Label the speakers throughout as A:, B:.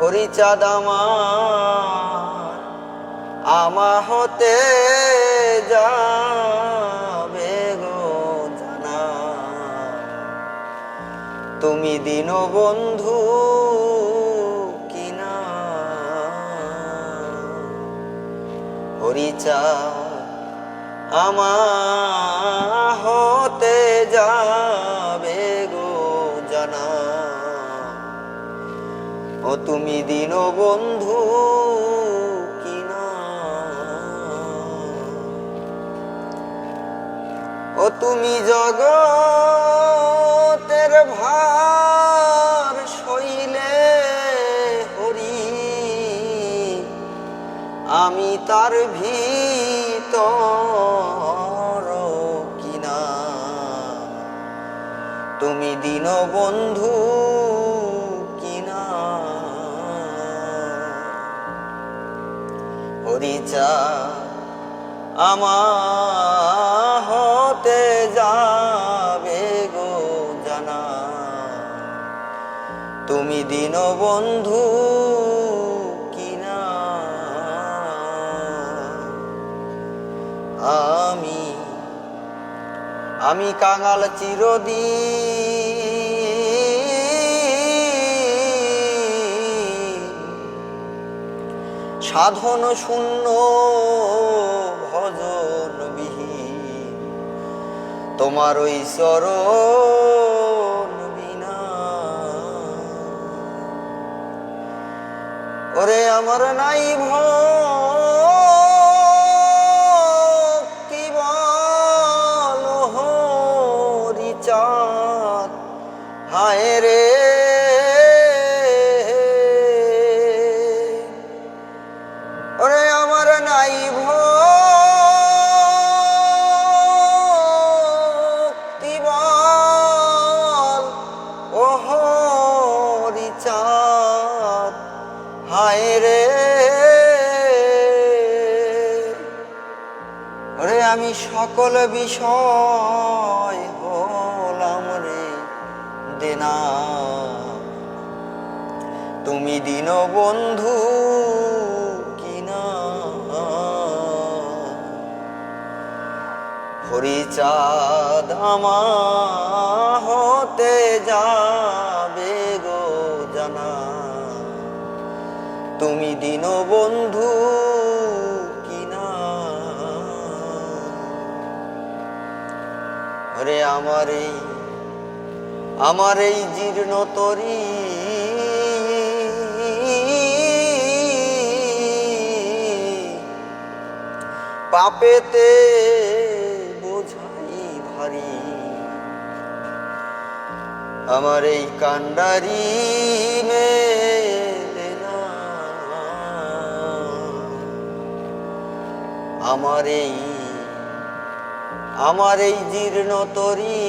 A: হরিচাঁদ আমার, আমা হতে যাবে গো জানা। তুমি দিন বন্ধু কিনা। হরিচা আমা হতে যাবে ও তুমি দিন বন্ধু কিনা? ও তুমি জগতের শৈলে আমি তার ভিতর কিনা? তুমি দিন বন্ধু হরিচা আমার হতে যাবে গো জানা। তুমি দিন বন্ধু কিনা? আমি আমি কাঙাল চিরদিন সাধন শূন্য ভজন বিহীন। তোমার ওই চরণ ওরে আমার নাই চাঁদ। হায় রে আমি সকল বিষয় হলাম রে দেনা। তুমি দিন বন্ধু কিনা। হরিচাঁদ আমা হতে যাবে গো জানা। তুমি দিন বন্ধু ওরে আমার এই আমার এই জীর্ণ তরী। পাপেতে বোঝাই ভারী। আমার এই কান্ডারি আমার এই আমার এই জীর্ণ তরী।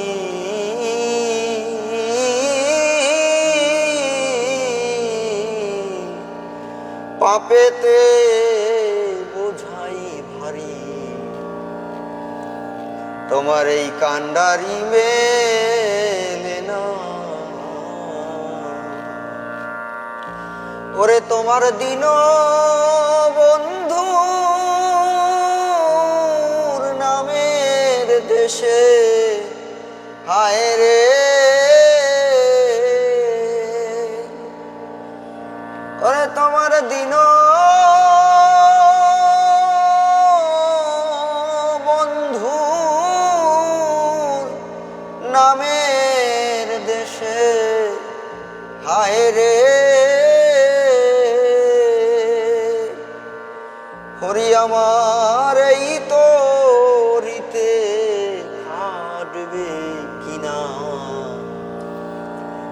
A: পাপেতে বোঝাই ভারী। তোমার এই কান্ডারি মেলে না। ওরে তোমার দিন বন্ধু mexer.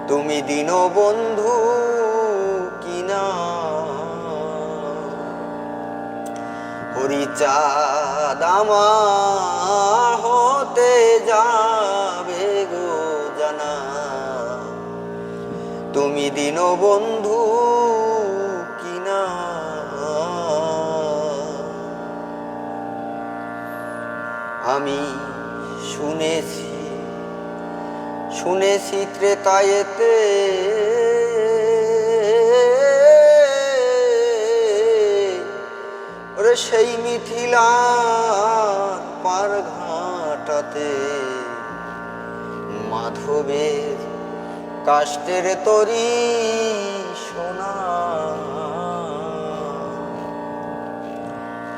A: তুমি দিন বন্ধু কিনা? হরিচাঁদ আমার হতে যাবে গো জানা। তুমি দিন বন্ধু কিনা? আমি শুনেছি শুনেছি ত্রেতায়েতে। ওরে সেই মিথিলা পার ঘাটাতে। মাধবের কাষ্টের তরি সোনা।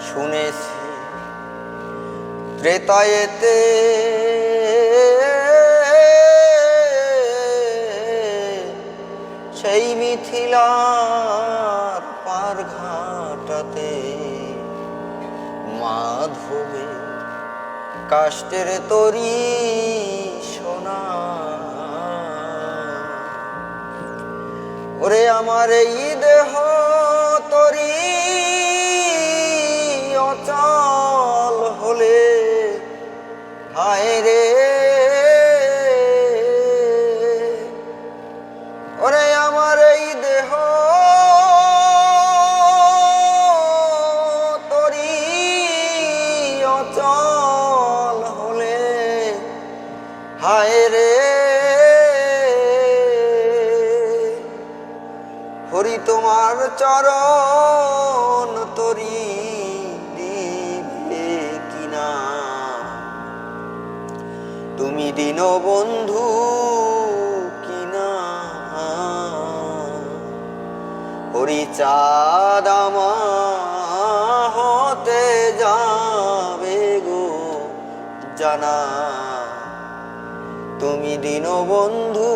A: শুনেছি ত্রেতায়েতে। মিথিলার পার ঘাটাতে মাধবে কাষ্টের তরি সোনা। ওরে আমার ঈদ দেহ হায় রে। হরি তোমার চরণ তরি কিনা? তুমি দিন বন্ধু কিনা? হরি চাঁদ হতে যাবে গো জানা তুমি দিন বন্ধু